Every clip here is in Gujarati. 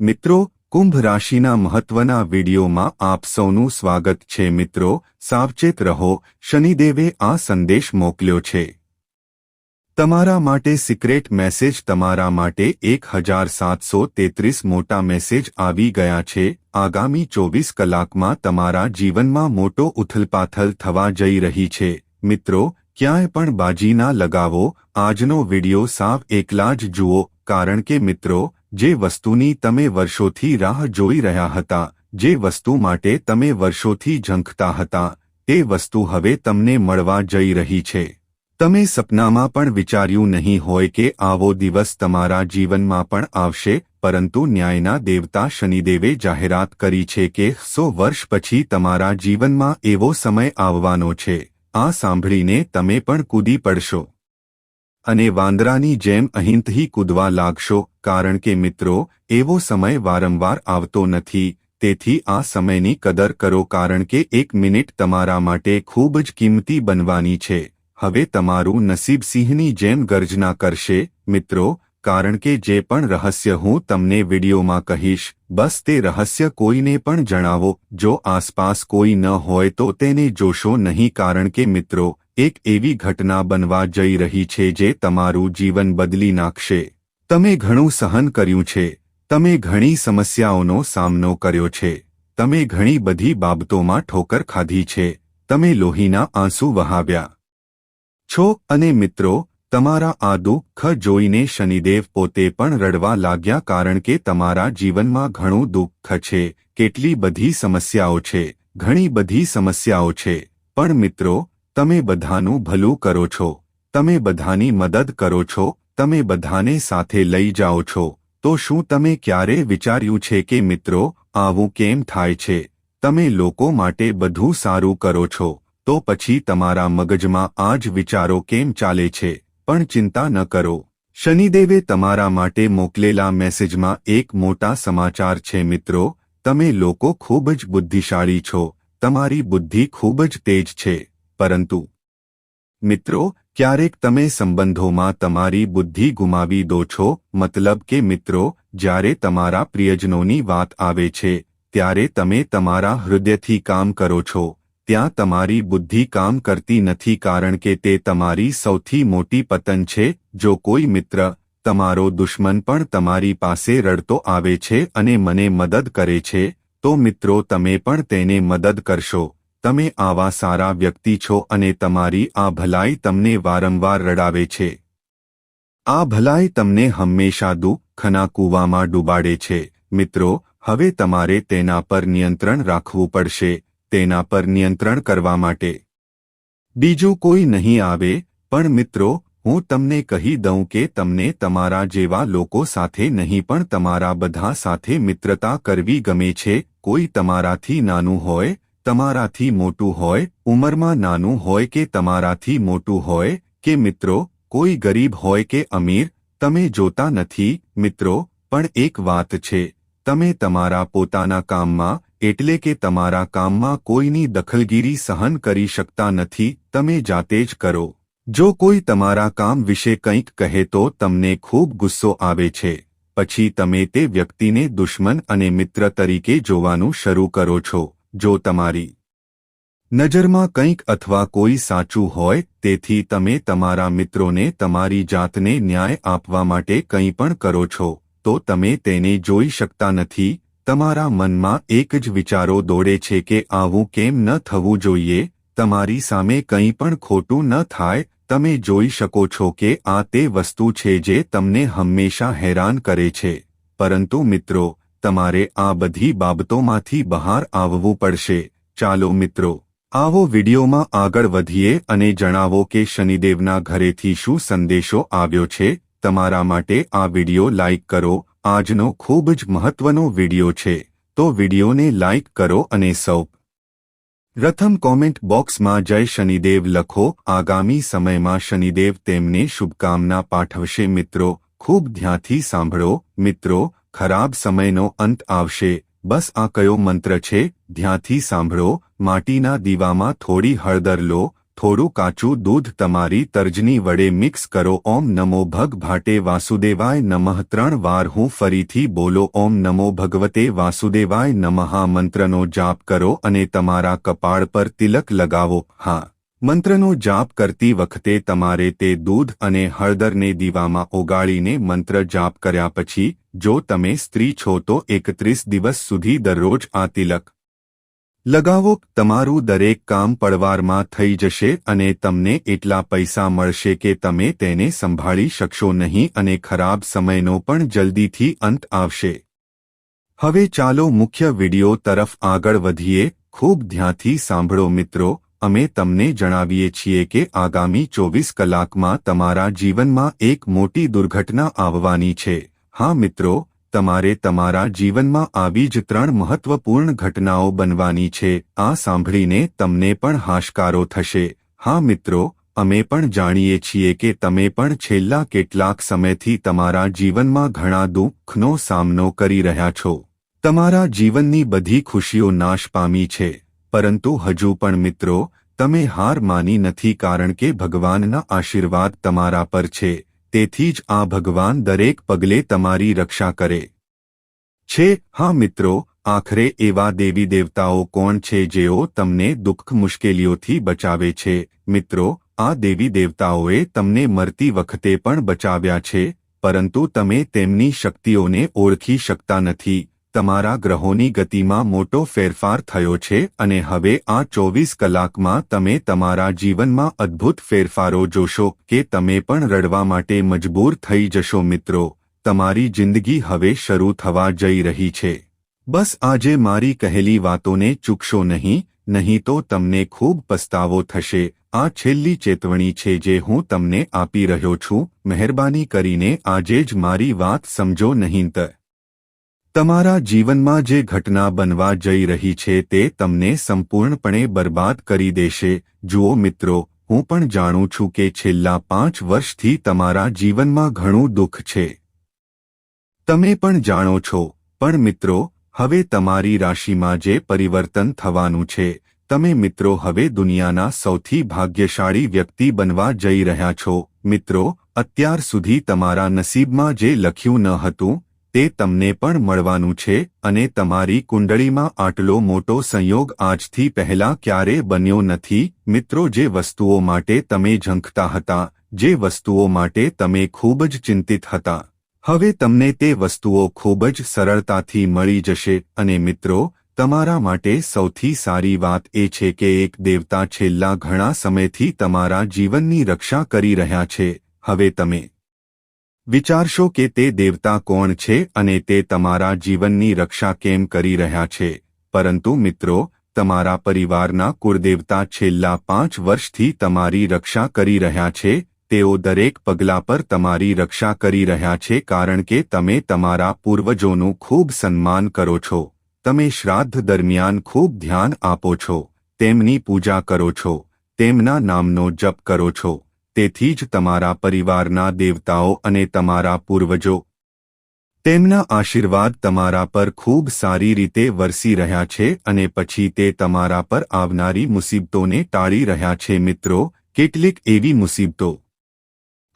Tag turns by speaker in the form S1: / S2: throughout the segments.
S1: મિત્રો, કુંભ રાશિના મહત્વના વિડીયોમાં આપ સૌનું સ્વાગત છે. મિત્રો, સાવચેત રહો. શનિદેવે આ સંદેશ મોકલ્યો છે. તમારા માટે સિક્રેટ મેસેજ તમારા માટે એક હજાર સાતસો તેત્રીસ મોટા મેસેજ આવી ગયા છે. આગામી ચોવીસ કલાકમાં તમારા જીવનમાં મોટો ઉથલપાથલ થવા જઈ રહી છે. મિત્રો, ક્યાંય પણ બાજી ના લગાવો. આજનો વિડિયો સાવ એકલા જ જુઓ. કારણ કે મિત્રો જે વસ્તુની તમે વર્ષોથી રાહ જોઈ રહ્યા હતા, જે વસ્તુ માટે તમે વર્ષોથી ઝંખતા હતા, તે વસ્તુ હવે તમને મળવા જઈ રહી છે. તમે સપનામાં પણ વિચાર્યું નહીં હોય કે આવો દિવસ તમારા જીવનમાં પણ આવશે, પરંતુ ન્યાયના દેવતા શનિદેવે જાહેરાત કરી છે કે સો વર્ષ પછી તમારા જીવનમાં એવો સમય આવવાનો છે, આ સાંભળીને તમે પણ કૂદી પડશો. અને વાંદરાની જેમ અહીંથી કૂદવા લાગશો કારણ કે મિત્રો, એવો સમય વારંવાર આવતો નથી, તેથી આ સમયની કદર કરો કારણ કે એક મિનિટ તમારા માટે ખૂબ જ કિંમતી બનવાની છે. હવે તમારું નસીબ સિંહની જેમ ગર્જના કરશે, મિત્રો, કારણ કે જે પણ રહસ્ય હું તમને વિડીયોમાં કહીશ, બસ તે રહસ્ય કોઈને પણ જણાવો, જો આસપાસ કોઈ ન હોય તો તેને જોશો નહીં કારણ કે મિત્રો, એક એવી ઘટના બનવા જઈ રહી છે જે તમારું જીવન બદલી નાખશે. તમે ઘણું સહન કર્યું છે, તમે ઘણી સમસ્યાઓનો સામનો કર્યો છે, તમે ઘણી બધી બાબતોમાં ઠોકર ખાધી છે, તમે લોહીના આંસુ વહાવ્યા. છો અને મિત્રો, તમારા આ દુઃખ જોઈને શનિદેવ પોતે પણ રડવા લાગ્યા કારણ કે તમારા જીવનમાં ઘણું દુઃખ છે, કેટલી બધી સમસ્યાઓ છે, ઘણી બધી સમસ્યાઓ છે, પણ મિત્રો, તમે બધાનું ભલું કરો છો, તમે બધાની મદદ કરો છો તમે બધાને સાથે લઈ જાઓ છો. તો શું તમે ક્યારે વિચાર્યું છે કે, મિત્રો, આવું કેમ થાય છે? તમે લોકો માટે બધું સારું કરો છો. તો પછી તમારા મગજમાં આ જ વિચારો કેમ ચાલે છે? પણ ચિંતા ન કરો. શનિદેવે તમારા માટે મોકલેલા મેસેજમાં એક મોટા સમાચાર છે, મિત્રો, તમે લોકો ખૂબ જ બુદ્ધિશાળી છો. તમારી બુદ્ધિ ખૂબ જ તેજ છે. પરંતુ, મિત્રો ક્યારેક તમે સંબંધોમાં તમારી બુદ્ધિ ગુમાવી દો છો, મતલબ કે મિત્રો, જ્યારે તમારા પ્રિયજનોની વાત આવે છે, ત્યારે તમે તમારા હૃદયથી કામ કરો છો, ત્યાં તમારી બુદ્ધિ કામ કરતી નથી કારણ કે તે તમારી સૌથી મોટી પતન છે, જો કોઈ મિત્ર, તમારો દુશ્મન પણ તમારી પાસે રડતો આવે છે અને મને મદદ કરે છે, તો મિત્રો તમે પણ તેને મદદ કરશો. તમે આવા સારા વ્યક્તિ છો અને તમારી આ ભલાઈ તમને વારંવાર રડાવે છે. આ ભલાઈ તમને હંમેશા દુઃખના કૂવામાં ડૂબાડે છે. મિત્રો, હવે તમારે તેના પર નિયંત્રણ રાખવું પડશે, તેના પર નિયંત્રણ કરવા માટે. બીજું કોઈ નહીં આવે, પણ મિત્રો, હું તમને કહી દઉં કે તમને તમારા જેવા લોકો સાથે નહીં પણ તમારા બધા સાથે મિત્રતા કરવી ગમે છે. કોઈ તમારાથી નાનું હોય તમારાથી મોટું હોય, ઉંમરમાં નાનું હોય કે તમારાથી મોટું હોય, કે મિત્રો, કોઈ ગરીબ હોય કે અમીર, તમે જોતા નથી, મિત્રો, પણ એક વાત છે, તમે તમારા પોતાના કામમાં, એટલે કે તમારા કામમાં કોઈની દખલગીરી સહન કરી શકતા નથી, તમે જાતે જ કરો. જો કોઈ તમારા કામ વિશે કંઈક કહે તો તમને ખૂબ ગુસ્સો આવે છે. પછી તમે તે વ્યક્તિને દુશ્મન અને મિત્ર તરીકે જોવાનું શરૂ કરો છો. જો તમારી નજરમાં કંઈક અથવા કોઈ સાચું હોય, તેથી તમે તમારા મિત્રોને તમારી જાતને ન્યાય આપવા માટે કંઈ પણ કરો છો, તો તમે તેને જોઈ શકતા નથી. તમારા મનમાં એક જ વિચારો દોડે છે કે આવું કેમ ન થવું જોઈએ, તમારી સામે કંઈ પણ ખોટું ન થાય. તમે જોઈ શકો છો કે આ તે વસ્તુ છે જે તમને હંમેશા હેરાન કરે છે. પરંતુ મિત્રો તમારે આ બધી બાબતોમાંથી બહાર આવવું પડશે. ચાલો મિત્રો, આવો વિડીયોમાં આગળ વધીએ અને જણાવો કે શનિદેવના ઘરેથી શું સંદેશો આવ્યો છે. તમારા માટે આ વીડિયો લાઇક કરો. આજનો ખૂબ જ મહત્વનો વીડિયો છે. તો વિડીયોને લાઇક કરો અને સૌ પ્રથમ કોમેન્ટ બોક્સમાં જય શનિદેવ લખો. આગામી સમયમાં શનિદેવ તેમને શુભકામના પાઠવશે. મિત્રો, ખૂબ ધ્યાનથી સાંભળો. મિત્રો ખરાબ સમયનો અંત આવશે. બસ આ કયો મંત્ર છે? ધ્યાંથી સાંભળો. માટીના દીવામાં થોડી હળદર લો. થોડું કાચું દૂધ તમારી તર્જની વડે મિક્સ કરો. ઓમ નમો ભગ ભાટે વાસુદેવાય નમઃ. ત્રણ વાર હું ફરીથી બોલો. ઓમ નમો ભગવતે વાસુદેવાય નમઃ. મંત્રનો જાપ કરો અને તમારા કપાળ પર તિલક લગાવો. હા. મંત્રનો જાપ કરતી વખતે તમારે તે દૂધ અને હળદરને દીવામાં ઓગાળીને મંત્ર જાપ કર્યા પછી જો તમે સ્ત્રી છો તો એકત્રીસ દિવસ સુધી દરરોજ આ તિલક લગાવો, તમારું દરેક કામ પડવારમાં થઈ જશે અને તમને એટલા પૈસા મળશે કે તમે તેને સંભાળી શકશો નહીં અને ખરાબ સમયનો પણ જલ્દીથી અંત આવશે. હવે ચાલો મુખ્ય વિડિયો તરફ આગળ વધીએ. ખૂબ ધ્યાનથી સાંભળો મિત્રો, અમે તમને જણાવીએ છીએ કે આગામી ચોવીસ કલાકમાં તમારા જીવનમાં એક મોટી દુર્ઘટના આવવાની છે. હા મિત્રો, તમારે તમારા જીવનમાં આવી જ ત્રણ મહત્વપૂર્ણ ઘટનાઓ બનવાની છે, આ સાંભળીને તમને પણ હાશકારો થશે. હા મિત્રો, અમે પણ જાણીએ છીએ કે તમે પણ છેલ્લા કેટલાક સમયથી તમારા જીવનમાં ઘણા દુઃખનો સામનો કરી રહ્યા છો. તમારા જીવનની બધી ખુશીઓ નાશ પામી છે. પરંતુ હજુ પણ મિત્રો, તમે હાર માની નથી કારણ કે ભગવાનના આશીર્વાદ તમારા પર છે. તેથી જ આ ભગવાન દરેક પગલે તમારી રક્ષા કરે. છે, હા મિત્રો, આખરે એવા દેવી દેવતાઓ કોણ છે જેઓ તમને દુઃખ મુશ્કેલીઓથી બચાવે છે? મિત્રો, આ દેવી દેવતાઓએ તમને મરતી વખતે પણ બચાવ્યા છે, પરંતુ તમે તેમની શક્તિઓને ઓળખી શકતા નથી. તમારા ગ્રહોની ગતિમાં મોટો ફેરફાર થયો છે અને હવે આ ચોવીસ કલાકમાં તમે તમારા જીવનમાં અદ્ભુત ફેરફારો જોશો કે તમે પણ રડવા માટે મજબૂર થઈ જશો મિત્રો. તમારી જિંદગી હવે શરૂ થવા જઈ રહી છે. બસ આજે મારી કહેલી વાતોને ચૂકશો નહીં નહીં તો તમને ખૂબ પસ્તાવો થશે. આ છેલ્લી ચેતવણી છે જે હું તમને આપી રહ્યો છું. મહેરબાની કરીને આજે જ મારી વાત સમજો નહીં તમારા જીવનમાં જે ઘટના બનવા જઈ રહી છે તે તમને સંપૂર્ણપણે બરબાદ કરી દેશે. જુઓ મિત્રો, હું પણ જાણું છું કે છેલ્લા પાંચ વર્ષથી તમારા જીવનમાં ઘણું દુઃખ છે. તમે પણ જાણો છો. પણ મિત્રો, હવે તમારી રાશિમાં જે પરિવર્તન થવાનું છે, તમે મિત્રો હવે દુનિયાના સૌથી ભાગ્યશાળી વ્યક્તિ બનવા જઈ રહ્યા છો. મિત્રો, અત્યાર સુધી તમારા નસીબમાં જે લખ્યું ન હતું તે તમને પણ મળવાનું છે અને તમારી કુંડળીમાં આટલો મોટો સંયોગ આજથી પહેલા ક્યારે બન્યો નથી? મિત્રો, જે વસ્તુઓ માટે તમે ઝંખતા હતા, જે વસ્તુઓ માટે તમે ખૂબ જ ચિંતિત હતા. હવે તમને તે વસ્તુઓ ખૂબ જ સરળતાથી મળી જશે અને મિત્રો, તમારા માટે સૌથી સારી વાત એ છે કે એક દેવતા છેલ્લા ઘણા સમયથી તમારા જીવનની રક્ષા કરી રહ્યા છે. હવે તમે વિચારશો કે તે દેવતા કોણ છે અને તે તમારા જીવનની રક્ષા કેમ કરી રહ્યા છે? પરંતુ મિત્રો, તમારા પરિવારના કુળદેવતા છેલ્લા પાંચ વર્ષથી તમારી રક્ષા કરી રહ્યા છે, તેઓ દરેક પગલા પર તમારી રક્ષા કરી રહ્યા છે કારણ કે તમે તમારા પૂર્વજોનું ખૂબ સન્માન કરો છો. તમે શ્રાદ્ધ દરમિયાન ખૂબ ધ્યાન આપો છો, તેમની પૂજા કરો છો, તેમના નામનો જપ કરો છો. તેથી જ તમારા પરિવારના દેવતાઓ અને તમારા પૂર્વજો તેમના આશીર્વાદ તમારા પર ખૂબ સારી રીતે વરસી રહ્યા છે અને પછી તે તમારા પર આવનારી મુસીબતોને ટાળી રહ્યા છે. મિત્રો, કેટલીક એવી મુસીબતો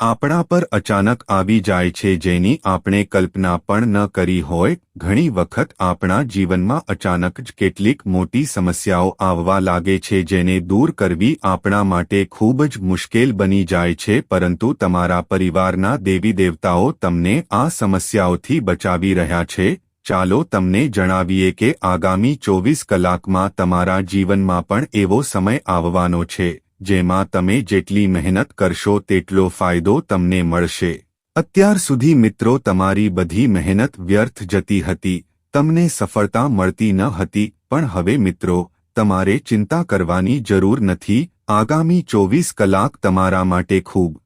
S1: આપણા પર અચાનક આવી જાય છે જેની આપણે કલ્પના પણ ન કરી હોય, ઘણી વખત આપણા જીવનમાં અચાનક જ કેટલીક મોટી સમસ્યાઓ આવવા લાગે છે જેને દૂર કરવી આપણા માટે ખૂબ જ મુશ્કેલ બની જાય છે, પરંતુ તમારા પરિવારના દેવી દેવતાઓ તમને આ સમસ્યાઓથી બચાવી રહ્યા છે. ચાલો તમને જણાવીએ કે આગામી ચોવીસ કલાકમાં તમારા જીવનમાં પણ એવો સમય આવવાનો છે. જેમાં તમે જેટલી મહેનત કરશો તેટલો ફાયદો તમને મળશે. અત્યાર સુધી મિત્રો તમારી બધી મહેનત વ્યર્થ જતી હતી, તમને સફળતા મળતી ન હતી, પણ હવે મિત્રો, તમારે ચિંતા કરવાની જરૂર નથી, આગામી ચોવીસ કલાક તમારા માટે ખૂબ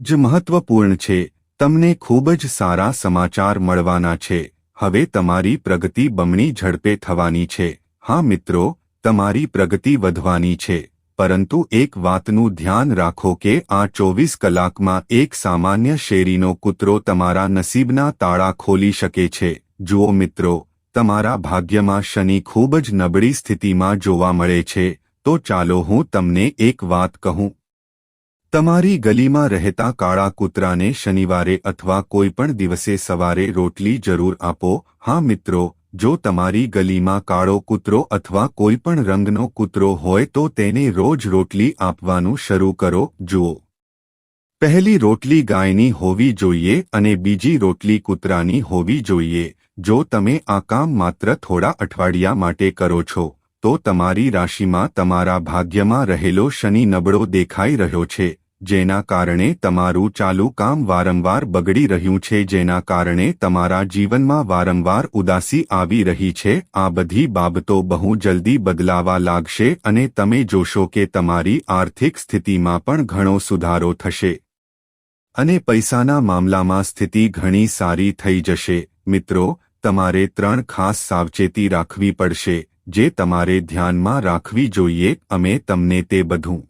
S1: જ મહત્વપૂર્ણ છે, તમને ખૂબ જ સારા સમાચાર મળવાના છે, હવે તમારી પ્રગતિ બમણી ઝડપે થવાની છે. હા મિત્રો, તમારી પ્રગતિ વધવાની છે. પરંતુ એક વાતનું ધ્યાન રાખો કે આ ચોવીસ કલાકમાં એક સામાન્ય શેરીનો કૂતરો તમારા નસીબના તાળા ખોલી શકે છે. જુઓ મિત્રો, તમારા ભાગ્યમાં શનિ ખૂબ જ નબળી સ્થિતિમાં જોવા મળે છે. તો ચાલો હું તમને એક વાત કહું. તમારી ગલીમાં રહેતા કાળા કૂતરાને શનિવારે અથવા કોઈપણ દિવસે સવારે રોટલી જરૂર આપો. હા મિત્રો જો તમારી ગલીમાં કાળો કૂતરો અથવા કોઈપણ રંગનો કૂતરો હોય તો તેને રોજ રોટલી આપવાનું શરૂ કરો, જુઓ. પહેલી રોટલી ગાયની હોવી જોઈએ અને બીજી રોટલી કૂતરાની હોવી જોઈએ. જો તમે આ કામ માત્ર થોડા અઠવાડિયા માટે કરો છો, તો તમારી રાશિમાં તમારા ભાગ્યમાં રહેલો શનિ નબળો દેખાઈ રહ્યો છે. જેના કારણે તમારું ચાલુ કામ વારંવાર બગડી રહ્યું છે, જેના કારણે તમારા જીવનમાં વારંવાર ઉદાસી આવી રહી છે. આ બધી બાબતો બહુ જલ્દી બદલાવા લાગશે અને તમે જોશો કે તમારી આર્થિક સ્થિતિમાં પણ ઘણો સુધારો થશે. અને પૈસાના મામલામાં સ્થિતિ ઘણી સારી થઈ જશે. મિત્રો, તમારે ત્રણ ખાસ સાવચેતી રાખવી પડશે, જે તમારે ધ્યાનમાં રાખવી જોઈએ. અમે તમને તે બધું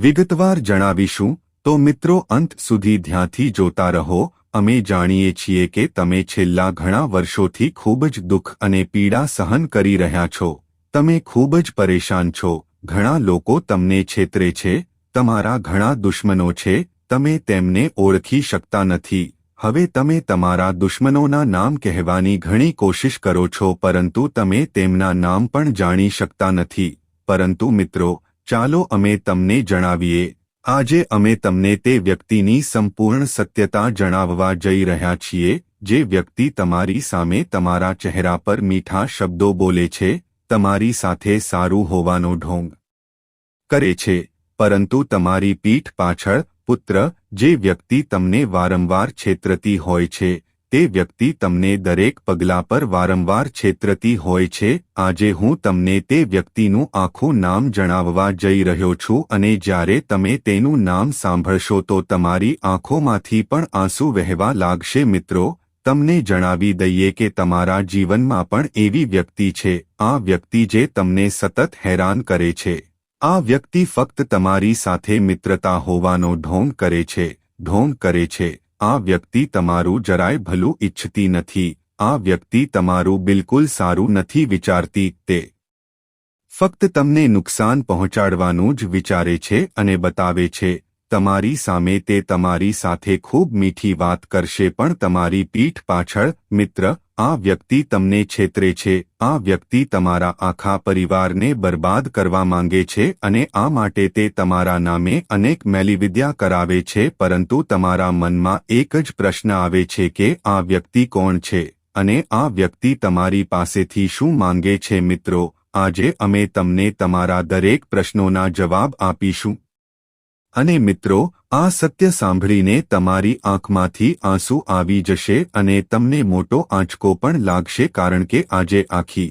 S1: વિગતવાર જણાવીશું, તો મિત્રો અંત સુધી ધ્યાનથી જોતા રહો, અમે જાણીએ છીએ કે તમે છેલ્લા ઘણા વર્ષોથી ખૂબ જ દુઃખ અને પીડા સહન કરી રહ્યા છો. તમે ખૂબ જ પરેશાન છો. ઘણા લોકો તમને છેતરે છે, તમારા ઘણા દુશ્મનો છે, તમે તેમને ઓળખી શકતા નથી. હવે તમે તમારા દુશ્મનોના નામ કહેવાની ઘણી કોશિશ કરો છો, પરંતુ તમે તેમના નામ પણ જાણી શકતા નથી. પરંતુ મિત્રો ચાલો અમે તમને જણાવીએ, આજે અમે તમને તે વ્યક્તિની સંપૂર્ણ સત્યતા જણાવવા જઈ રહ્યા છીએ, જે વ્યક્તિ તમારી સામે તમારા ચહેરા પર મીઠા શબ્દો બોલે છે, તમારી સાથે સારું હોવાનો ઢોંગ કરે છે, પરંતુ તમારી પીઠ પાછળ પુત્ર, જે વ્યક્તિ તમને વારંવાર છેતરતી હોય છે તે વ્યક્તિ તમને દરેક પગલા પર વારંવાર છેતરતી હોય છે, આજે હું તમને તે વ્યક્તિનું આખું નામ જણાવવા જઈ રહ્યો છું અને જ્યારે તમે તેનું નામ સાંભળશો તો તમારી આંખોમાંથી પણ આંસુ વહેવા લાગશે. મિત્રો, તમને જણાવી દઈએ કે તમારા જીવનમાં પણ એવી વ્યક્તિ છે, આ વ્યક્તિ જે તમને સતત હેરાન કરે છે. આ વ્યક્તિ ફક્ત તમારી સાથે મિત્રતા હોવાનો ઢોંગ કરે છે, ઢોંગ કરે છે. આ વ્યક્તિ તમારું જરાય ભલું ઈચ્છતી નથી, આ વ્યક્તિ તમારું બિલકુલ સારું નથી વિચારતી, તે ફક્ત તમને નુકસાન પહોંચાડવાનું જ વિચારે છે અને બતાવે છે, તમારી સામે તે તમારી સાથે ખૂબ મીઠી વાત કરશે પણ તમારી પીઠ પાછળ મિત્ર આ વ્યક્તિ તમને છેતરે છે, આ વ્યક્તિ તમારા આખા પરિવારને બરબાદ કરવા માંગે છે અને આ માટે તે તમારા નામે અનેક મેલીવિદ્યા કરાવે છે, પરંતુ તમારા મનમાં એક જ પ્રશ્ન આવે છે કે આ વ્યક્તિ કોણ છે અને આ વ્યક્તિ તમારી પાસેથી શું માંગે છે મિત્રો? આજે અમે તમને તમારા દરેક પ્રશ્નોના જવાબ આપીશું. અને મિત્રો, આ સત્ય સાંભળીને તમારી આંખમાંથી આંસુ આવી જશે અને તમને મોટો આંચકો પણ લાગશે કારણ કે આજે આખી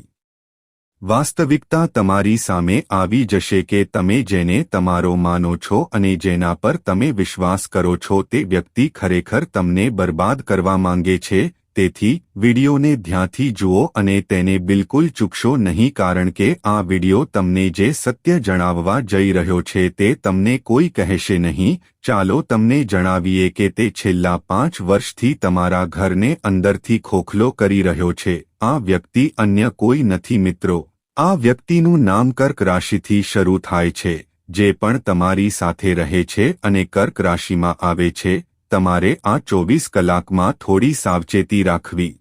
S1: વાસ્તવિકતા તમારી સામે આવી જશે કે તમે જેને તમારો માનો છો અને જેના પર તમે વિશ્વાસ કરો છો તે વ્યક્તિ ખરેખર તમને બરબાદ કરવા માંગે છે તેથી વિડિયોને ધ્યાનથી જુઓ અને તેને બિલકુલ ચૂકશો નહીં કારણ કે આ વિડિયો તમને જે સત્ય જણાવવા જઈ રહ્યો છે તે તમને કોઈ કહેશે નહીં. ચાલો તમને જણાવીએ કે તે છેલ્લા પાંચ વર્ષથી તમારા ઘરને અંદરથી ખોખલો કરી રહ્યો છે. આ વ્યક્તિ અન્ય કોઈ નથી મિત્રો. આ વ્યક્તિનું નામ કર્ક રાશિથી શરૂ થાય છે, જે પણ તમારી સાથે રહે છે અને કર્ક રાશિમાં આવે છે. તમારે આ ચોવીસ કલાકમાં થોડી સાવચેતી રાખવી.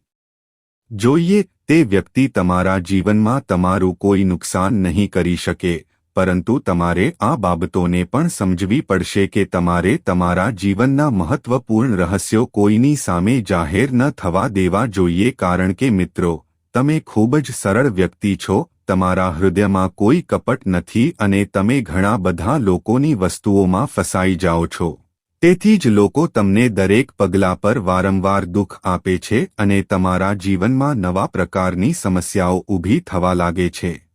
S1: જોઈએ, તે વ્યક્તિ તમારા જીવનમાં તમારું કોઈ નુકસાન નહીં કરી શકે, પરંતુ તમારે આ બાબતોને પણ સમજવી પડશે કે તમારે તમારા જીવનના મહત્વપૂર્ણ રહસ્યો કોઈની સામે જાહેર ન થવા દેવા જોઈએ કારણ કે મિત્રો, તમે ખૂબ જ સરળ વ્યક્તિ છો, તમારા હૃદયમાં કોઈ કપટ નથી અને તમે ઘણા બધા લોકોની વસ્તુઓમાં ફસાઈ જાઓ છો. તેથી જ લોકો તમને દરેક પગલા પર વારંવાર દુઃખ આપે છે અને તમારા જીવનમાં નવા પ્રકારની સમસ્યાઓ ઊભી થવા લાગે છે.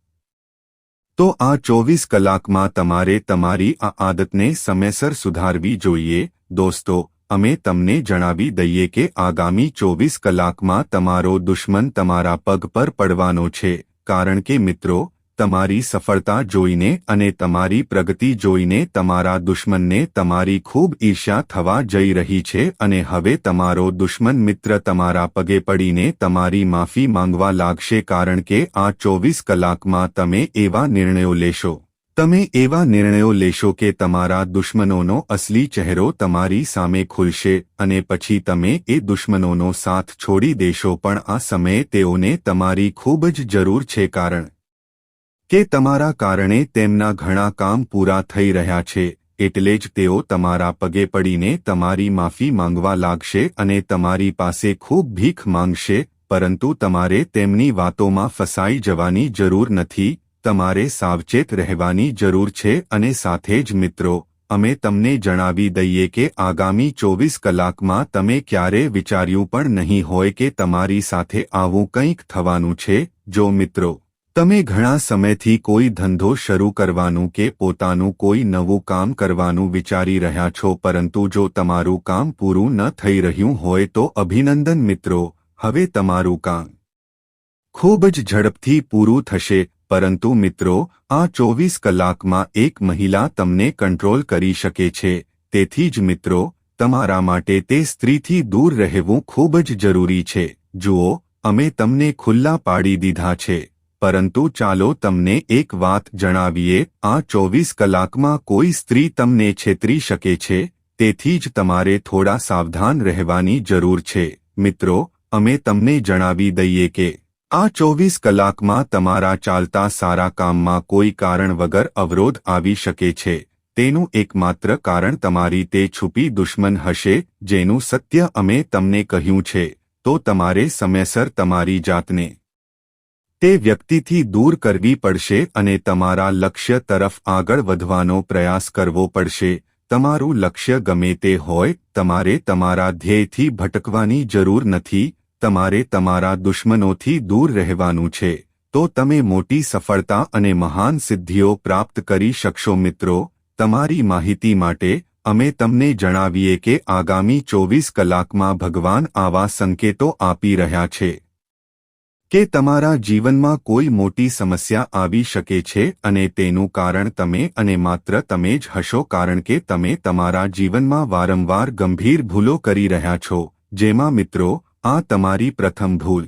S1: તો આ ચોવીસ કલાકમાં તમારે તમારી આ આદતને સમયસર સુધારવી જોઈએ. દોસ્તો, અમે તમને જણાવી દઈએ કે આગામી ચોવીસ કલાકમાં તમારો દુશ્મન તમારા પગ પર પડવાનો છે. કારણ કે મિત્રો તમારી સફળતા જોઈને અને તમારી પ્રગતિ જોઈને તમારા દુશ્મનને તમારી ખૂબ ઈર્ષ્યા થવા જઈ રહી છે અને હવે તમારો દુશ્મન મિત્ર તમારા પગે પડીને તમારી માફી માંગવા લાગશે કારણ કે આ ચોવીસ કલાકમાં તમે એવા નિર્ણયો લેશો. તમે એવા નિર્ણયો લેશો કે તમારા દુશ્મનોનો અસલી ચહેરો તમારી સામે ખુલશે અને પછી તમે એ દુશ્મનોનો સાથ છોડી દેશો પણ આ સમયે તેઓને તમારી ખૂબ જ જરૂર છે કારણ કે તમારા કારણે તેમના ઘણા કામ પૂરા થઈ રહ્યા છે, એટલે જ તેઓ તમારા પગે પડીને તમારી માફી માંગવા લાગશે અને તમારી પાસે ખૂબ ભીખ માંગશે, પરંતુ તમારે તેમની વાતોમાં ફસાઈ જવાની જરૂર નથી, તમારે સાવચેત રહેવાની જરૂર છે અને સાથે જ મિત્રો, અમે તમને જણાવી દઈએ કે આગામી ચોવીસ કલાકમાં તમે ક્યારે વિચાર્યું પણ નહીં હોય કે તમારી સાથે આવું કંઈક થવાનું છે, જો મિત્રો તમે ઘણા સમયથી કોઈ ધંધો શરૂ કરવાનું કે પોતાનું કોઈ નવું કામ કરવાનું વિચારી રહ્યા છો, પરંતુ જો તમારું કામ પૂરું ન થઈ રહ્યું હોય તો અભિનંદન મિત્રો, હવે તમારું કામ ખૂબ જ ઝડપથી પૂરું થશે, પરંતુ મિત્રો, આ ચોવીસ કલાકમાં એક મહિલા તમને કંટ્રોલ કરી શકે છે, તેથી જ મિત્રો, તમારા માટે તે સ્ત્રીથી દૂર રહેવું ખૂબ જ જરૂરી છે. જુઓ, અમે તમને ખુલ્લા પાડી દીધા છે. પરંતુ ચાલો તમને એક વાત જણાવીએ, આ ચોવીસ કલાકમાં કોઈ સ્ત્રી તમને છેતરી શકે છે? તેથી જ તમારે થોડા સાવધાન રહેવાની જરૂર છે. મિત્રો, અમે તમને જણાવી દઈએ કે, આ ચોવીસ કલાકમાં તમારા ચાલતા સારા કામમાં કોઈ કારણ વગર અવરોધ આવી શકે છે. તેનું એકમાત્ર કારણ તમારી તે છુપી દુશ્મન હશે, જેનું સત્ય અમે તમને કહ્યું છે. તો તમારે સમયસર તમારી જાતને તે વ્યક્તિથી દૂર કરવી પડશે અને તમારા લક્ષ્ય તરફ આગળ વધવાનો પ્રયાસ કરવો પડશે. તમારું લક્ષ્ય ગમે તે હોય, તમારે તમારા ધ્યેયથી ભટકવાની જરૂર નથી, તમારે તમારા દુશ્મનોથી દૂર રહેવાનું છે. તો તમે મોટી સફળતા અને મહાન સિદ્ધિઓ પ્રાપ્ત કરી શકશો મિત્રો. તમારી માહિતી માટે, અમે તમને જણાવીએ કે આગામી ચોવીસ કલાકમાં ભગવાન આવા સંકેતો આપી રહ્યા છે. કે તમારા જીવનમાં કોઈ મોટી સમસ્યા આવી શકે છે અને તેનું કારણ તમે અને માત્ર તમે જ હશો કારણ કે તમે તમારા જીવનમાં વારંવાર ગંભીર ભૂલો કરી રહ્યા છો. જેમાં મિત્રો, આ તમારી પ્રથમ ભૂલ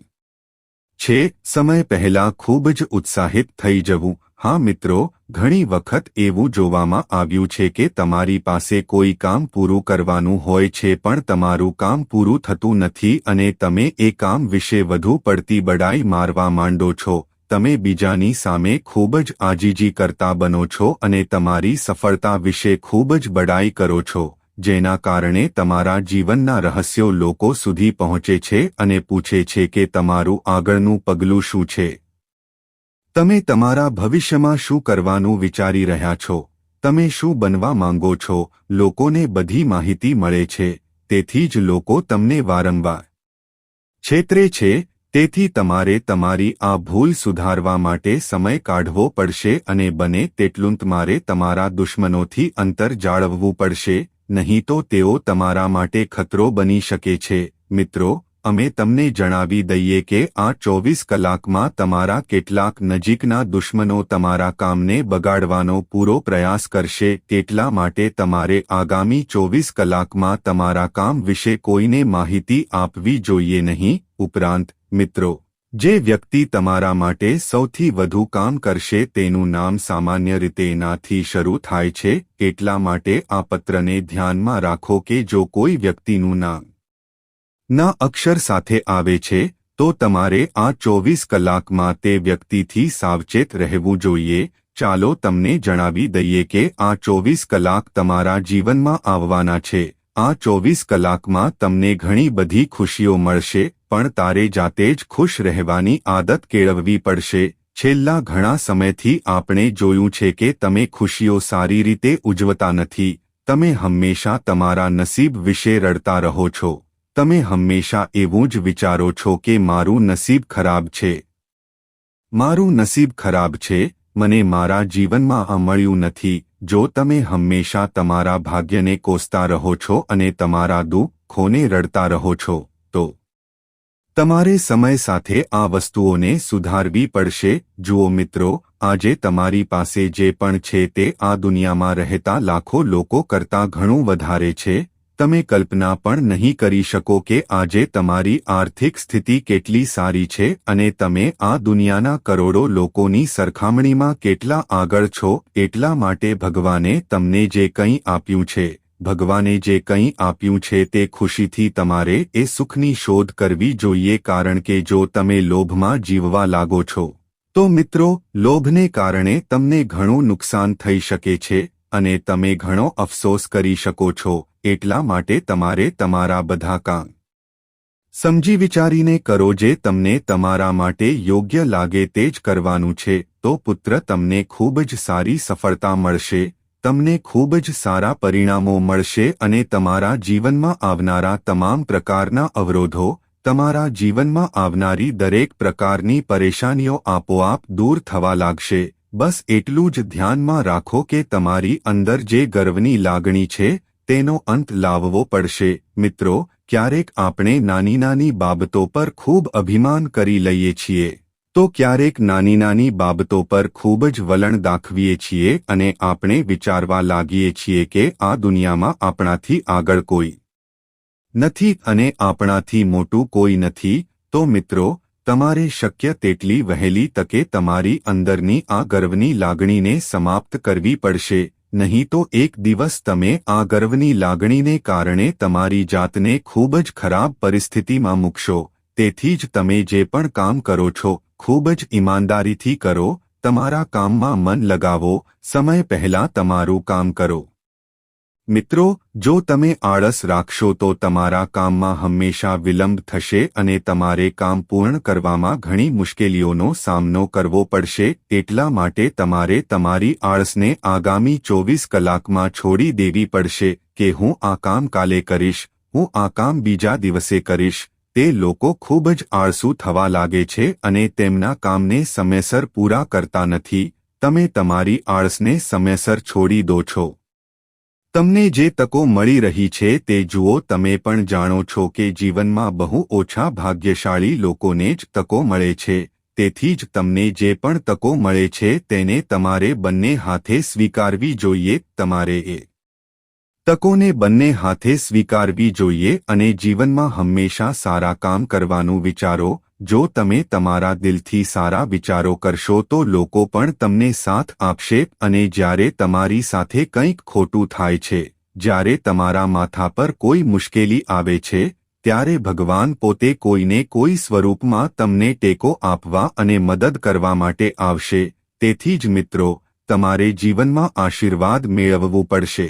S1: છે. સમય પહેલા ખૂબ જ ઉત્સાહિત થઈ જવું. હા મિત્રો ઘણી વખત એવું જોવામાં આવ્યું છે કે તમારી પાસે કોઈ કામ પૂરું કરવાનું હોય છે પણ તમારું કામ પૂરું થતું નથી અને તમે એ કામ વિશે વધુ પડતી બડાઈ મારવા માંડો છો. તમે બીજાની સામે ખૂબ જ આજીજી કરતા બનો છો અને તમારી સફળતા વિશે ખૂબ જ બડાઈ કરો છો, જેના કારણે તમારા જીવનના રહસ્યો લોકો સુધી પહોંચે છે અને પૂછે છે કે તમારું આગળનું પગલું શું છે. તમે તમારા ભવિષ્યમાં શું કરવાનું વિચારી રહ્યા છો? તમે શું બનવા માંગો છો? લોકોને બધી માહિતી મળે છે, તેથી જ લોકો તમને વારંવાર છેતરે છે, તેથી તમારે તમારી આ ભૂલ સુધારવા માટે સમય કાઢવો પડશે અને બને તેટલું તમારે તમારા દુશ્મનોથી અંતર જાળવવું પડશે, નહીં તો તેઓ તમારા માટે ખતરો બની શકે છે. મિત્રો અમે તમને જણાવી દઈએ કે આ ચોવીસ કલાકમાં તમારા કેટલાક નજીકના દુશ્મનો તમારા કામને બગાડવાનો પૂરો પ્રયાસ કરશે, તેટલા માટે તમારે આગામી ચોવીસ કલાકમાં તમારા કામ વિશે કોઈને માહિતી આપવી જોઈએ નહીં, ઉપરાંત, મિત્રો, જે વ્યક્તિ તમારા માટે સૌથી વધુ કામ કરશે તેનું નામ સામાન્ય રીતે એનાથી શરૂ થાય છે, એટલા માટે આ પત્રને ધ્યાનમાં રાખો કે જો કોઈ વ્યક્તિનું નામ ના અક્ષર સાથે આવે છે, તો તમારે આ ચોવીસ કલાકમાં તે વ્યક્તિથી સાવચેત રહેવું જોઈએ. ચાલો તમને જણાવી દઈએ કે આ ચોવીસ કલાક તમારા જીવનમાં આવવાના છે. આ ચોવીસ કલાકમાં તમને ઘણી બધી ખુશીઓ મળશે, પણ તારે જાતે જ ખુશ રહેવાની આદત કેળવવી પડશે. છેલ્લા ઘણા સમયથી આપણે જોયું છે કે તમે ખુશીઓ સારી રીતે ઉજવતા નથી. તમે હંમેશા તમારા નસીબ વિશે રડતા રહો છો. તમે હંમેશા એવું જ વિચારો છો કે મારું નસીબ ખરાબ છે. મારું નસીબ ખરાબ છે, મને મારા જીવનમાં આ મળ્યું નથી. જો તમે હંમેશા તમારા ભાગ્યને કોસતા રહો છો અને તમારા દુઃખોને રડતા રહો છો, તો તમારે સમય સાથે આ વસ્તુઓને સુધારવી પડશે. જુઓ મિત્રો, આજે તમારી પાસે જે પણ છે તે આ દુનિયામાં રહેતા લાખો લોકો કરતાં ઘણું વધારે છે. તમે કલ્પના પણ નહીં કરી શકો કે આજે તમારી આર્થિક સ્થિતિ કેટલી સારી છે અને તમે આ દુનિયાના કરોડો લોકોની સરખામણીમાં કેટલા આગળ છો, એટલા માટે ભગવાને તમને જે કંઈ આપ્યું છે, ભગવાને જે કંઈ આપ્યું છે તે ખુશીથી તમારે એ સુખની શોધ કરવી જોઈએ કારણ કે જો તમે લોભમાં જીવવા લાગો છો. તો મિત્રો, લોભને કારણે તમને ઘણું નુકસાન થઈ શકે છે અને તમે ઘણો અફસોસ કરી શકો છો, એટલા માટે તમારે તમારા બધા કામ સમજી વિચારીને કરો જે તમને તમારા માટે યોગ્ય લાગે તે જ કરવાનું છે, તો પુત્ર તમને ખૂબ જ સારી સફળતા મળશે, તમને ખૂબ જ સારા પરિણામો મળશે અને તમારા જીવનમાં આવનારા તમામ પ્રકારના અવરોધો, તમારા જીવનમાં આવનારી દરેક પ્રકારની પરેશાનીઓ આપોઆપ દૂર થવા લાગશે. બસ એટલું જ ધ્યાનમાં રાખો કે તમારી અંદર જે ગર્વની લાગણી છે, તેનો અંત લાવવો પડશે. મિત્રો, ક્યારેક આપણે નાની નાની બાબતો પર ખૂબ અભિમાન કરી લઈએ છીએ. તો ક્યારેક નાની નાની બાબતો પર ખૂબ જ વલણ દાખવીએ છીએ અને આપણે વિચારવા લાગીએ છીએ કે આ દુનિયામાં આપણાથી આગળ કોઈ નથી અને આપણાથી મોટું કોઈ નથી. તો મિત્રો તમારે શક્ય તેટલી વહેલી તકે તમારી અંદરની આ ગર્વની લાગણીને સમાપ્ત કરવી પડશે, નહીં તો એક દિવસ તમે આ ગર્વની લાગણીને કારણે તમારી જાતને ખૂબ જ ખરાબ પરિસ્થિતિમાં મૂકશો, તેથી જ તમે જે પણ કામ કરો છો, ખૂબ જ ઈમાનદારીથી કરો, તમારા કામમાં મન લગાવો, સમય પહેલા તમારું કામ કરો. મિત્રો, જો તમે આળસ રાખશો તો તમારા કામમાં હંમેશા વિલંબ થશે અને તમારે કામ પૂર્ણ કરવામાં ઘણી મુશ્કેલીઓનો સામનો કરવો પડશે. એટલા માટે તમારે તમારી આળસને આગામી ચોવીસ કલાકમાં છોડી દેવી પડશે કે હું આ કામ કાલે કરીશ, હું આ કામ બીજા દિવસે કરીશ. તે લોકો ખૂબ જ આળસુ થવા લાગે છે અને તેમના કામને સમયસર પૂરા કરતા નથી. તમે તમારી આળસને સમયસર છોડી દો છો. તમને જે તકો મળી રહી છે તે જુઓ, તમે પણ જાણો છો કે જીવનમાં બહુ ઓછા ભાગ્યશાળી લોકોને જ તકો મળે છે. તેથી જ તમને જે પણ તકો મળે છે તેને તમારે બંને હાથે સ્વીકારવી જોઈએ, તમારે એ તકોને બંને હાથે સ્વીકારવી જોઈએ અને જીવનમાં હંમેશા સારા કામ કરવાનું વિચારો જો તમે તમારા દિલથી સારા વિચારો કરશો તો લોકો પણ તમને સાથ આપશે અને જ્યારે તમારી સાથે કંઈક ખોટું થાય છે, જ્યારે તમારા માથા પર કોઈ મુશ્કેલી આવે છે, ત્યારે ભગવાન પોતે કોઈને કોઈ સ્વરૂપમાં તમને ટેકો આપવા અને મદદ કરવા માટે આવશે. તેથી જ મિત્રો, તમારે જીવનમાં આશીર્વાદ મેળવવું પડશે.